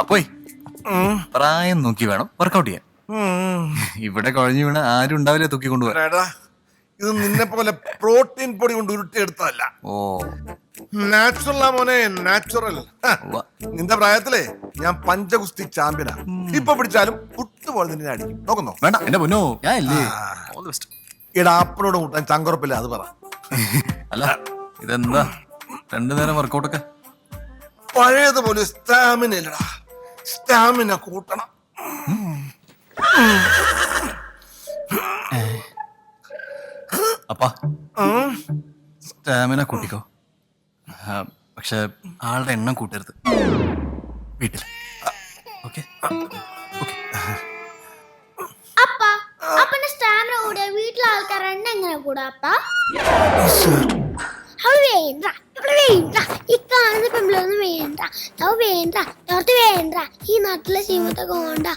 അപ്പോയി പ്രായം നോക്കി വേണം വർക്കൗട്ട് ചെയ്യാൻ. ഇവിടെ കുഴഞ്ഞു വീണ ആരും ഉണ്ടാവില്ല തൂക്കി കൊണ്ടുപോകാൻ ഇത് നിന്നെ പോലെ പ്രോട്ടീൻ പൊടി കൊണ്ട് ഉരുട്ടിയെടുത്തതല്ല. ഓ. നാച്ചുറൽ മോനെ നാച്ചുറൽ നിന്റെ പ്രായത്തിലേ ഞാൻ പഞ്ചഗുസ്തി ചാമ്പ്യനാ ഇപ്പൊ പിടിച്ചാലും പുട്ടുപോലെ തന്നെ അടിക്കും. നോക്കുന്നോ? വേണ്ട എന്റെ പൊന്നോ ഞാൻ ഇല്ലേ? All the best. ഈടാ ആപ്പിനോട് കൂട്ടാൻ ചങ്കുറപ്പില്ല അത് പറ. അല്ല ഇതെന്താ? രണ്ടു നേരം വർക്കൗട്ടൊക്കെ പഴയതുപോലെ സ്റ്റാമിന ഇല്ലടാ. സ്റ്റാമിന കൂട്ടണം. അപ്പാ ഉം. സ്റ്റാമിന കൂട്ടിക്കോ. ആ, പക്ഷെ ആളുടെ എണ്ണം കൂട്ടരുത്. വീട്ടിൽ. ഓക്കെ. അപ്പ അവൾ വേണ്ട അവൾ വേണ്ട. ഈ കാണുന്ന പെമ്പിളൊന്നും വേണ്ട. അവ വേണ്ട നോർത്ത് വേണ്ട. ഈ നാട്ടിലെ സീമത്തൊക്കെ വേണ്ട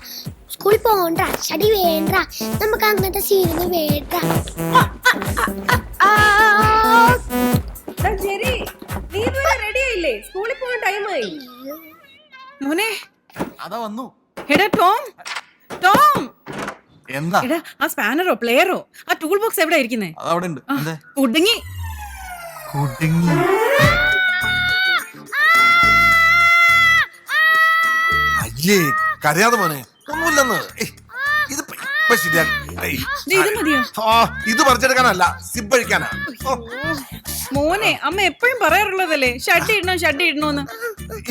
സ്കൂളിൽ പോണ്ട ചടി വേണ്ട. നമുക്ക് അങ്ങനത്തെ സീനൊന്നും വേണ്ട. ജെറി നീ റെഡി ആയില്ലേ? സ്കൂളിൽ പോകാൻ ടൈമായി മോനെ. അതാ വന്നു. എടാ ടോം ടോം. എന്താ എടാ ആ സ്പാനറോ പ്ലെയറോ ആ ടൂൾ ബോക്സ് എവിടെ ഇരിക്കുന്നേ അതവിടെ ഉണ്ട് എന്തേ കുടുങ്ങി കുടുങ്ങി അയ്യേ കരയാതെ മോനെ ഒന്നുമില്ലെന്ന് ഏയ്, ഇത് ഇപ്പൊ- ഇപ്പൊ ഏയ്. ദേ, ഇത് മതിയോ ആ, ഇത് പറിച്ചെടുക്കാനല്ല സിബ് അഴിക്കാനാ ഓ, മോനെ അമ്മ എപ്പോഴും പറയാറുള്ളതല്ലേ ഷഡ് ഇടണം ഷഡ് ഇടണോന്ന്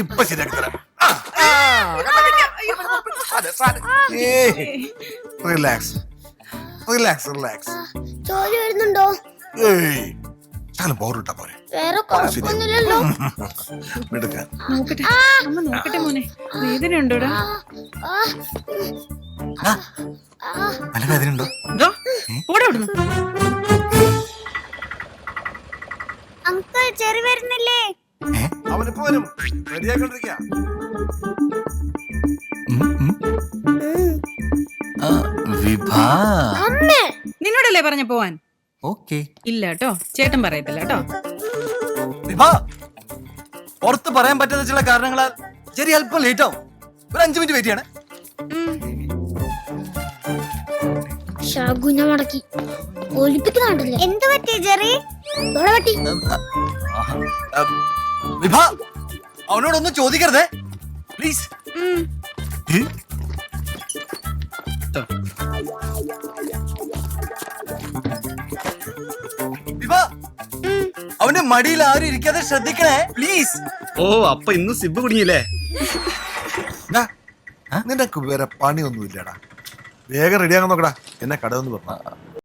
ഇപ്പൊ ശരിയാക്കി തരാം ആ. ഏയ്, റിലാക്സ് റിലാക്സ് റിലാക്സ് ജോലി വരുന്നുണ്ടോ? ഏയ് ശകലം ബോറിട്ടാ പോരെ. വേറെ കുഴപ്പമൊന്നുമില്ലല്ലോ. എടുക്കാൻ നോക്കട്ടെ അമ്മ നോക്കട്ടെ മോനെ. വേദന ഉണ്ടോടാ നല്ല വേദന ഉണ്ടോ അവിടുന്ന്. അങ്കിൾ ചെറി വരുന്നില്ലേ? അവനിപ്പോ വരും. റെഡിയാക്കൊണ്ടിരിക്കുക വിഭാ. അമ്മേ നിന്നോടല്ലേ പറഞ്ഞ പോവാൻ? ഓക്കെ. ഇല്ല കേട്ടോ ചേട്ടൻ പറയത്തില്ല കേട്ടോ. വിഭാ പുറത്ത് പറയാൻ പറ്റുന്ന ചില കാരണങ്ങളാൽ ചെറിയ അല്പം ലേറ്റ് ആവും ഒരു അഞ്ചു മിനിറ്റ് വെയിറ്റ് ചെയ്യണേ. ശകുന മടക്കി. ഒലിപ്പിക്കുന്നുണ്ടല്ലേ എന്ത് പറ്റി ജെറി? ഇവിടെ പറ്റി. ആഹാ. ആ, വിഭാ അവനോടൊന്നും ചോദിക്കരുതേ. പ്ലീസ്. അവന്റെ മടിയിൽ ആരും ഇരിക്കാതെ ശ്രദ്ധിക്കണേ പ്ലീസ് ഓ അപ്പൊ ഇന്ന് സിബ് കുടുങ്ങിയില്ലേ? നിനക്ക് വേറെ പണിയൊന്നും ഇല്ലടാ വേഗം റെഡിയാക്കാൻ നോക്കടാ. എന്നെ കടന്നു പറഞ്ഞു